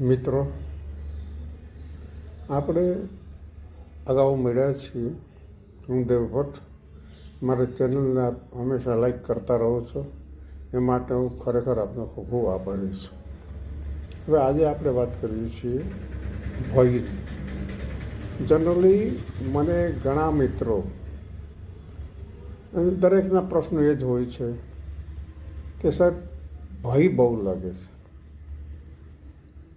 મિત્રો, આપણે અગાઉ મળ્યા છીએ. હું દેવભટ્ટ. મારા ચેનલને આપ હંમેશા લાઈક કરતા રહો છો. એ માટે હું ખરેખર આપનો ખૂબ ખૂબ આભારી છું. હવે આજે આપણે વાત કરીએ છીએ ભયની જનરલી મને ઘણા મિત્રો દરેકના પ્રશ્નો એ જ હોય છે કે સાહેબ, ભય બહુ લાગે છે.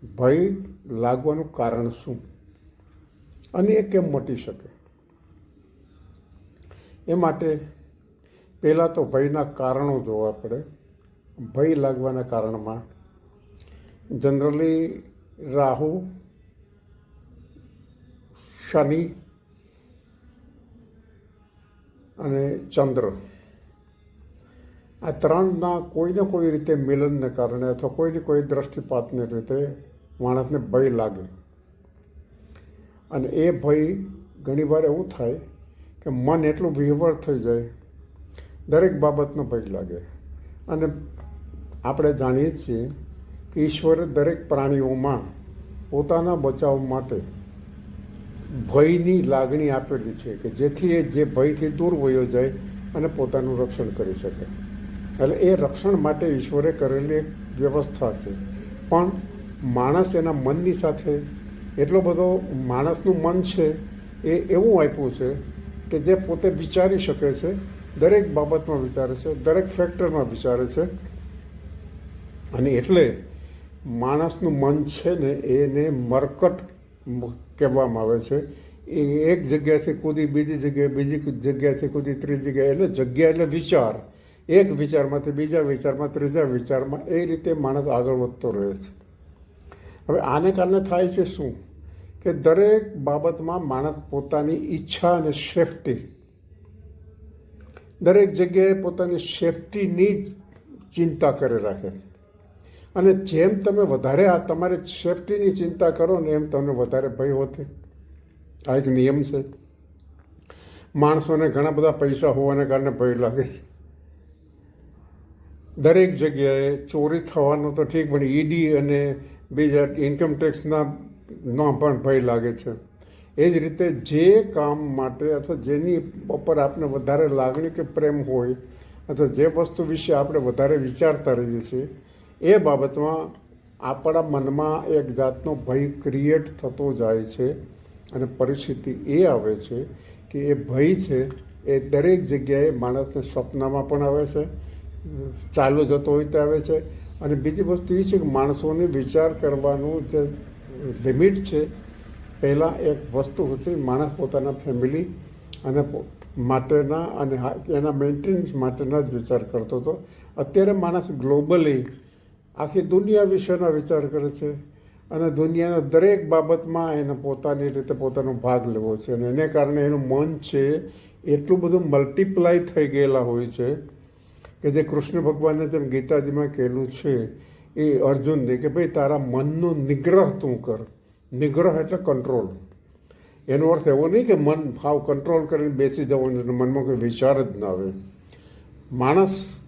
ભય લાગવાનું કારણ શું? અને એ કેમ મટી શકે? એ માટે પહેલાં તો ભયના કારણો જોવા પડે. ભય લાગવાના કારણમાં જનરલી રાહુ, શનિ અને ચંદ્ર આ ત્રણના કોઈને કોઈ રીતે મિલનને કારણે અથવા કોઈને કોઈ દ્રષ્ટિપાતને રીતે માણસને ભય લાગે. અને એ ભય ઘણીવાર એવું થાય કે મન એટલું વિહવળ થઈ જાય. દરેક બાબતનો ભય લાગે. અને આપણે જાણીએ છીએ કે ઈશ્વરે દરેક પ્રાણીઓમાં પોતાના બચાવ માટે ભયની લાગણી આપેલી છે કે જેથી એ જે ભયથી દૂર વયો જાય અને પોતાનું રક્ષણ કરી શકે. એટલે એ રક્ષણ માટે ઈશ્વરે કરેલી એક વ્યવસ્થા છે. પણ માણસ એના મનની સાથે એટલો બધો માણસનું મન છે એ એવું આપ્યું છે કે જે પોતે વિચારી શકે છે, દરેક બાબતમાં વિચારે છે, દરેક ફેક્ટરમાં વિચારે છે. અને એટલે માણસનું મન છે ને એને મરકટ કહેવામાં આવે છે. એ એક જગ્યાએથી કૂદી, બીજી જગ્યાએ, બીજી જગ્યાએથી કૂદી, ત્રીજી જગ્યાએ, એટલે જગ્યા એટલે વિચાર. એક વિચારમાંથી બીજા વિચારમાં, ત્રીજા વિચારમાં એ રીતે માણસ આગળ વધતો રહે છે. હવે આને કારણે થાય છે શું? કે દરેક બાબતમાં માણસ પોતાની ઈચ્છા અને સેફટી દરેક જગ્યાએ પોતાની સેફટીની જ ચિંતા કરી રાખે છે. અને જેમ તમે વધારે આ તમારે સેફટીની ચિંતા કરો ને એમ તમને વધારે ભય હોતે. આ એક નિયમ છે. માણસોને ઘણા બધા પૈસા હોવાને કારણે ભય લાગે છે. દરેક જગ્યાએ ચોરી થવાનું તો ઠીક, પણ ઈડી અને બીજા ઇન્કમ ટેક્સના નો પણ ભય લાગે છે. એ જ રીતે જે કામ માટે અથવા જેની ઉપર આપણે વધારે લાગણી કે પ્રેમ હોય અથવા જે વસ્તુ વિશે આપણે વધારે વિચારતા રહીએ છીએ, એ બાબતમાં આપણા મનમાં એક જાતનો ભય ક્રિએટ થતો જાય છે અને પરિસ્થિતિ એ આવે છે કે એ ભય છે એ દરેક જગ્યાએ માણસને સ્વપ્નમાં પણ આવે છે, ચાલુ જતો હોય તે આવે છે અને બીજી વસ્તુ એ છે કે માણસોને વિચાર કરવાનું જે લિમિટ છે, પહેલાં એક વસ્તુ હતી માણસ પોતાના ફેમિલી અને માટેના અને એના મેન્ટેનન્સ માટેના જ વિચાર કરતો હતો. અત્યારે માણસ ગ્લોબલી આખી દુનિયા વિશેના વિચાર કરે છે અને દુનિયાના દરેક બાબતમાં એને પોતાની રીતે પોતાનો ભાગ લેવો છે અને એને કારણે એનું મન છે, એટલું બધું મલ્ટીપ્લાય થઈ ગયેલા હોય છે કે જે કૃષ્ણ ભગવાને જેમ ગીતાજીમાં કહેલું છે, એ અર્જુનને કે ભાઈ તારા મનનો નિગ્રહ તું કર. નિગ્રહ એટલે કંટ્રોલ એનો અર્થ એવો નહીં કે મન ભાવ કંટ્રોલ કરીને બેસી જવાનું મનમાં કોઈ વિચાર જ ના આવે. માણસ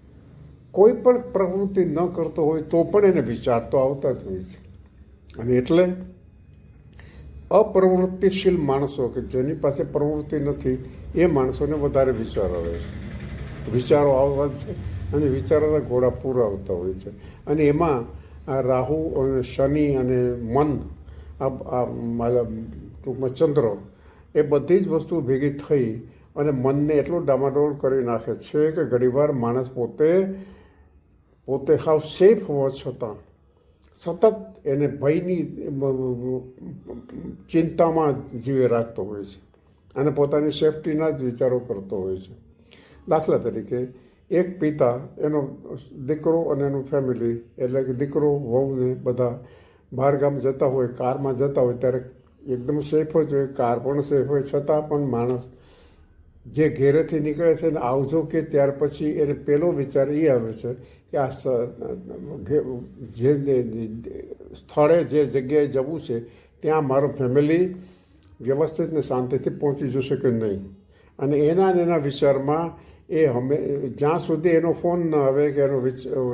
કોઈ પણ પ્રવૃત્તિ ન કરતો હોય તો પણ એને વિચાર તો આવતા જ હોય છે. અને એટલે અપ્રવૃત્તિશીલ માણસો કે જેની પાસે પ્રવૃત્તિ નથી, એ માણસોને વધારે વિચાર આવે છે. વિચારો આવવા છે અને વિચારોના ઘોડા પૂરા આવતા હોય છે. અને એમાં આ રાહુ અને શનિ અને મન, આ ટૂંકમાં ચંદ્ર, એ બધી જ વસ્તુ ભેગી થઈ અને મનને એટલું ડામાડોળ કરી નાખે છે કે ઘણીવાર માણસ પોતે પોતે હાવ સેફ હોવા છતાં સતત એને ભયની ચિંતામાં જીવે રાખતો હોય છે અને પોતાની સેફટીના જ વિચારો કરતો હોય છે. દાખલા તરીકે, એક પિતા, એનો દીકરો અને એનું ફેમિલી એટલે કે દીકરો વહુને બધા બહાર ગામ જતા હોય, કારમાં જતા હોય, ત્યારે એકદમ સેફ જ હોય, કાર પણ સેફ હોય, છતાં પણ માણસ જે ઘેરેથી નીકળે છે ને આવજો કે ત્યાર પછી એને પહેલો વિચાર એ આવે છે કે આ જે સ્થળે જે જગ્યાએ જવું છે, ત્યાં મારું ફેમિલી વ્યવસ્થિત ને શાંતિથી પહોંચી જશે કે નહીં. અને એના ને એના વિચારમાં એ હમે, જ્યાં સુધી એનો ફોન ન આવે કે એનો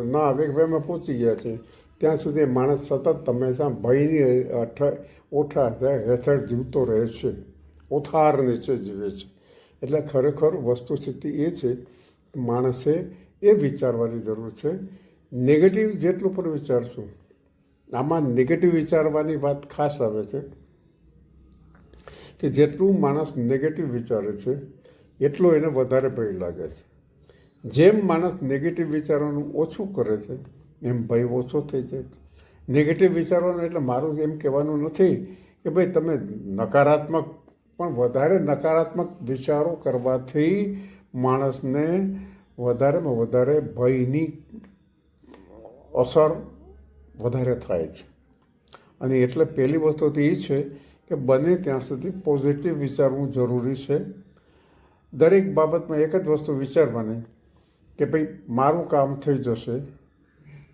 ન આવે કે ભાઈ અમે પહોંચી ગયા છે ત્યાં સુધી માણસ સતત હંમેશા ભયની ઓઠા હેઠળ જીવતો રહે છે, ઓથાર નીચે જીવે છે. એટલે ખરેખર વસ્તુસ્થિતિ એ છે, માણસે એ વિચારવાની જરૂર છે. નેગેટિવ જેટલું પણ વિચારશું, આમાં નેગેટિવ વિચારવાની વાત ખાસ આવે છે કે જેટલું માણસ નેગેટિવ વિચારે છે એટલો એને વધારે ભય લાગે છે. જેમ માણસ નેગેટિવ વિચારોનું ઓછું કરે છે, એમ ભય ઓછો થઈ જાય છે. નેગેટિવ વિચારવાનું એટલે મારું એમ કહેવાનું નથી કે ભાઈ તમે નકારાત્મક, પણ વધારે નકારાત્મક વિચારો કરવાથી માણસને વધારેમાં વધારે ભયની અસર વધારે થાય છે. અને એટલે પહેલી વસ્તુ તો એ છે કે બને ત્યાં સુધી પોઝિટિવ વિચારવું જરૂરી છે. દરેક બાબતમાં એક જ વસ્તુ વિચારવાની કે ભાઈ મારું કામ થઈ જશે.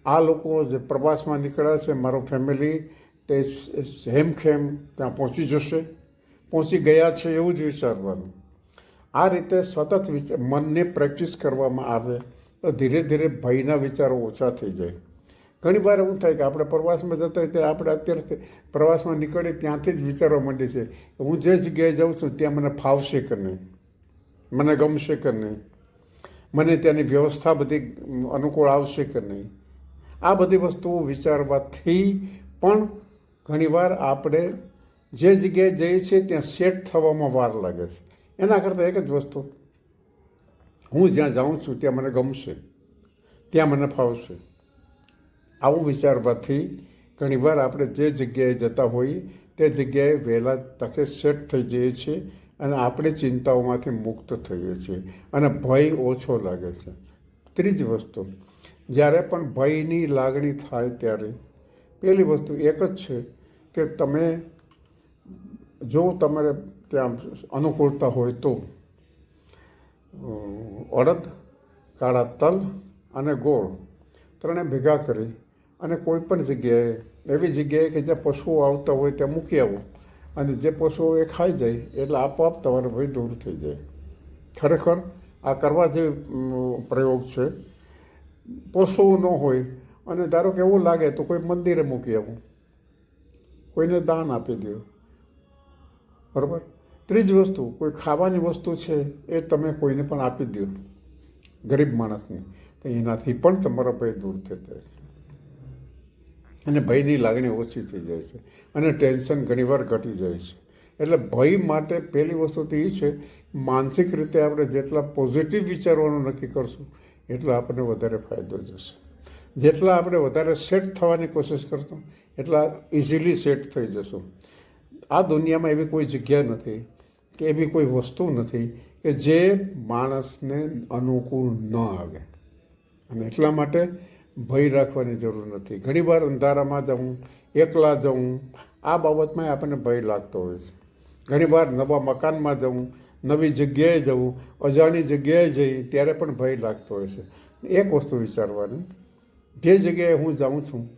આ લોકો જે પ્રવાસમાં નીકળ્યા છે, મારો ફેમિલી તે હેમખેમ ત્યાં પહોંચી જશે. પહોંચી ગયા છે એવું જ વિચારવાનું. આ રીતે સતત મનને પ્રેક્ટિસ કરવામાં આવે તો ધીરે ધીરે ભયના વિચારો ઓછા થઈ જાય. ઘણી વાર એવું થાય કે આપણે પ્રવાસમાં જતા હોય ત્યારે આપણે અત્યારે પ્રવાસમાં નીકળીએ ત્યાંથી જ વિચારવા માંડીએ છીએ. હું જે જગ્યાએ જાઉં છું ત્યાં મને ફાવશે કે નહીં? મને ગમશે કે નહીં? મને ત્યાંની વ્યવસ્થા બધી અનુકૂળ આવશે કે નહીં? આ બધી વસ્તુઓ વિચારવાથી પણ ઘણીવાર આપણે જે જગ્યાએ જઈએ છીએ ત્યાં સેટ થવામાં વાર લાગે છે. એના કરતાં એક જ વસ્તુ, હું જ્યાં જાઉં છું ત્યાં મને ગમશે, ત્યાં મને ફાવશે. આવું વિચારવાથી ઘણીવાર આપણે જે જગ્યાએ જતા હોઈએ, તે જગ્યાએ વહેલા તકે સેટ થઈ જઈએ છીએ અને આપણે ચિંતાઓમાંથી મુક્ત થઈએ છીએ. અને ભય ઓછો લાગે છે. ત્રીજી વસ્તુ, જ્યારે પણ ભયની લાગણી થાય ત્યારે પહેલી વસ્તુ એક જ છે કે તમે, જો તમારે ત્યાં અનુકૂળતા હોય તો અડદ, કાળા તલ અને ગોળ ત્રણે ભેગા કરી અને કોઈ પણ જગ્યાએ, એવી જગ્યાએ કે જ્યાં પશુઓ આવતા હોય ત્યાં મૂકી આવો. અને જે પશુઓ એ ખાઈ જાય, એટલે આપોઆપ તમારો ભય દૂર થઈ જાય. ખરેખર આ કરવા જેવી પ્રયોગ છે પશુઓ ન હોય, અને ધારો કે એવું લાગે તો કોઈ મંદિરે મૂકી આવું. કોઈને દાન આપી દો. બરાબર? ત્રીજી વસ્તુ, કોઈ ખાવાની વસ્તુ છે એ તમે કોઈને પણ આપી દો. ગરીબ માણસને. તો એનાથી પણ તમારો ભય દૂર થઈ જાય અને ભયની લાગણી ઓછી થઈ જાય છે અને ટેન્શન ઘણીવાર ઘટી જાય છે. એટલે ભય માટે પહેલી વસ્તુ તો એ છે, માનસિક રીતે આપણે જેટલા પોઝિટિવ વિચારવાનું નક્કી કરશું, એટલો આપણને વધારે ફાયદો જશે જેટલા આપણે વધારે સેટ થવાની કોશિશ કરશું, એટલા ઇઝીલી સેટ થઈ જશું. આ દુનિયામાં એવી કોઈ જગ્યા નથી કે એવી કોઈ વસ્તુ નથી કે જે માણસને અનુકૂળ ન આવે. અને એટલા માટે ભય રાખવાની જરૂર નથી. ઘણીવાર અંધારામાં જવું એકલા જવું આ બાબતમાં આપણને ભય લાગતો હોય છે. ઘણીવાર નવા મકાનમાં જવું નવી જગ્યાએ જવું અજાણી જગ્યાએ જઈ ત્યારે પણ ભય લાગતો હોય છે. એક વસ્તુ વિચારવાની, જે જગ્યાએ હું જાઉં છું,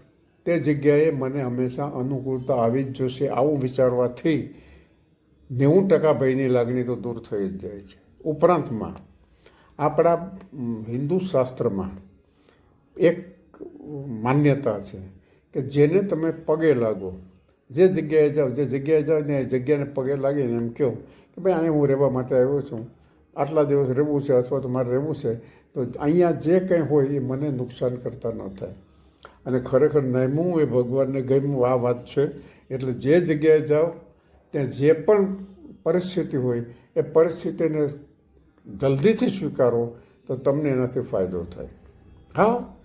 તે જગ્યાએ મને હંમેશા અનુકૂળતા આવી જ જોશે આવું વિચારવાથી નેવું ટકા ભયની લાગણી તો દૂર થઈ જ જાય છે. ઉપરાંતમાં આપણા હિન્દુ શાસ્ત્રમાં એક માન્યતા છે કે જેને તમે પગે લાગો. જે જગ્યાએ જાઓ, જે જગ્યાએ જાઓ ને એ જગ્યાને પગે લાગીને એમ કહો કે ભાઈ, અહીંયા હું રહેવા માટે આવ્યો છું. આટલા દિવસ રહેવું છે અથવા તો મારે રહેવું છે. તો અહીંયા જે કંઈ હોય એ મને નુકસાન કરતા ન થાય. અને ખરેખર નમવું એ ભગવાનને ગમ્યું આ વાત છે. એટલે જે જગ્યાએ જાઓ, ત્યાં જે પણ પરિસ્થિતિ હોય, એ પરિસ્થિતિને જલ્દીથી સ્વીકારો તો તમને એનાથી ફાયદો થાય. હા?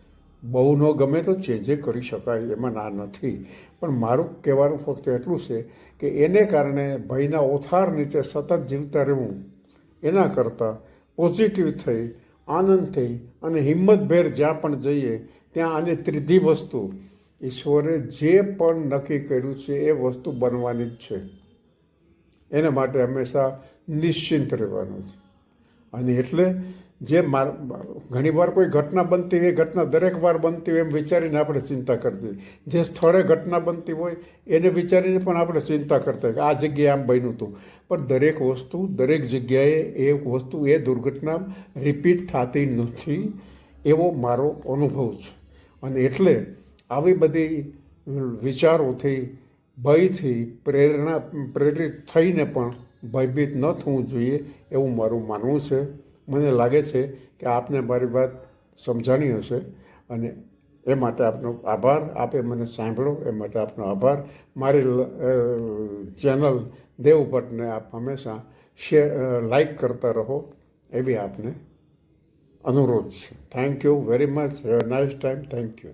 બહુ ન ગમે તો ચેન્જે કરી શકાય એમાં ના નથી. પણ મારું કહેવાનું ફક્ત એટલું છે કે એને કારણે ભયના ઓથાર નીચે સતત જીવતા રહેવું, એના કરતાં પોઝિટિવ થઈ, આનંદ થઈ અને હિંમતભેર જ્યાં પણ જઈએ, ત્યાં આની ત્રીજી વસ્તુ, ઈશ્વરે જે પણ નક્કી કર્યું છે એ વસ્તુ બનવાની જ છે. એના માટે હંમેશા નિશ્ચિંત રહેવાનું છે. અને એટલે જે માર ઘણીવાર કોઈ ઘટના બનતી હોય એ ઘટના દરેક વાર બનતી હોય એમ વિચારીને આપણે ચિંતા કરતી જે સ્થળે ઘટના બનતી હોય એને વિચારીને પણ આપણે ચિંતા કરતા કે આ જગ્યાએ આમ બન્યું હતું. પણ દરેક વસ્તુ, દરેક જગ્યાએ એ વસ્તુ, એ દુર્ઘટના રિપીટ થતી નથી એવો મારો અનુભવ છે. અને એટલે આવી બધી વિચારોથી, ભયથી પ્રેરણા, પ્રેરિત થઈને પણ ભયભીત ન થવું જોઈએ એવું મારું માનવું છે. મને લાગે છે કે આપને મારી વાત સમજાણી હશે અને એ માટે આપનો આભાર. આપે મને સાંભળો, એ માટે આપનો આભાર. મારી ચેનલ દેવ ભટ્ટને આપ હંમેશા શેર લાઈક કરતા રહો એવી આપને અનુરોધ છે. Thank you very much have nice time thank you